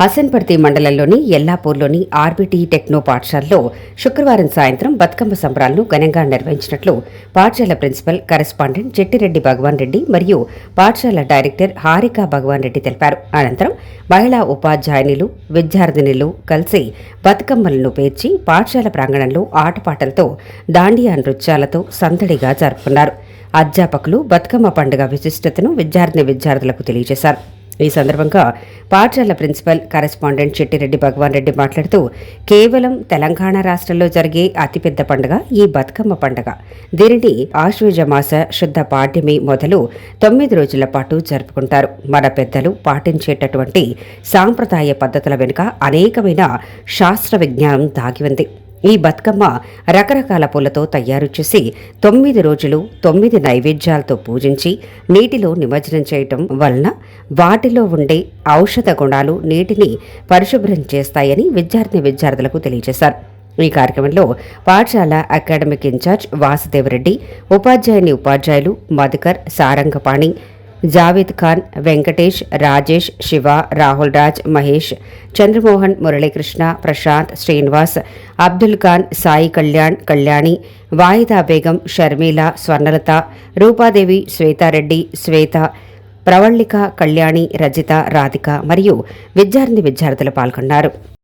హసన్పర్తి మండలంలోని ఎల్లాపూర్లోని ఆర్బీటీ టెక్నో పాఠశాలలో శుక్రవారం సాయంత్రం బతుకమ్మ సంబరాలను ఘనంగా నిర్వహించినట్లు పాఠశాల ప్రిన్సిపల్ కరెస్పాండెంట్ చెట్టిరెడ్డి భగవాన్ రెడ్డి మరియు పాఠశాల డైరెక్టర్ హారిక భగవాన్ రెడ్డి తెలిపారు. అనంతరం మహిళా ఉపాధ్యాయునిలు విద్యార్థినులు కలిసి బతుకమ్మలను పేర్చి పాఠశాల ప్రాంగణంలో ఆటపాటలతో దాండియా నృత్యాలతో సందడిగా జరుపుకున్నారు. అధ్యాపకులు బతుకమ్మ పండుగ విశిష్టతను విద్యార్థిని విద్యార్థులకు తెలియజేశారు. ఈ సందర్భంగా పాఠశాల ప్రిన్సిపల్ కరెస్పాండెంట్ చెట్టిరెడ్డి భగవాన్ రెడ్డి మాట్లాడుతూ కేవలం తెలంగాణ రాష్ట్రంలో జరిగే అతిపెద్ద పండుగ ఈ బతుకమ్మ పండుగ. దీనిని ఆశ్వజమాస శుద్ధ పాఠ్యమి మొదలు తొమ్మిది రోజుల పాటు జరుపుకుంటారు. మన పెద్దలు పాటించేటటువంటి సాంప్రదాయ పద్ధతుల వెనుక అనేకమైన శాస్త్ర విజ్ఞానం దాగి ఉంది. ఈ బతుకమ్మ రకరకాల పూలతో తయారు చేసి తొమ్మిది రోజులు తొమ్మిది నైవేద్యాలతో పూజించి నీటిలో నిమజ్జనం చేయటం వలన వాటిలో ఉండే ఔషధ గుణాలు నీటిని పరిశుభ్రం చేస్తాయని విద్యార్థి విద్యార్థులకు తెలియజేశారు. ఈ కార్యక్రమంలో పాఠశాల అకాడమిక్ ఇన్ఛార్జ్ వాసుదేవరెడ్డి ఉపాధ్యాయుని ఉపాధ్యాయులు మధుకర్ సారంగపాణి జావేద్ ఖాన్ వెంకటేష్ రాజేష్ శివ రాహుల్ రాజ్ మహేష్ చంద్రమోహన్ మురళీకృష్ణ ప్రశాంత్ శ్రీనివాస్ అబ్దుల్ ఖాన్ సాయి కళ్యాణ్ కళ్యాణి వాయిదా బేగం షర్మిల స్వర్ణలత రూపాదేవి శ్వేతారెడ్డి శ్వేత ప్రవళిక కళ్యాణి రజిత రాధిక మరియు విద్యార్థి విద్యార్థులు పాల్గొన్నారు.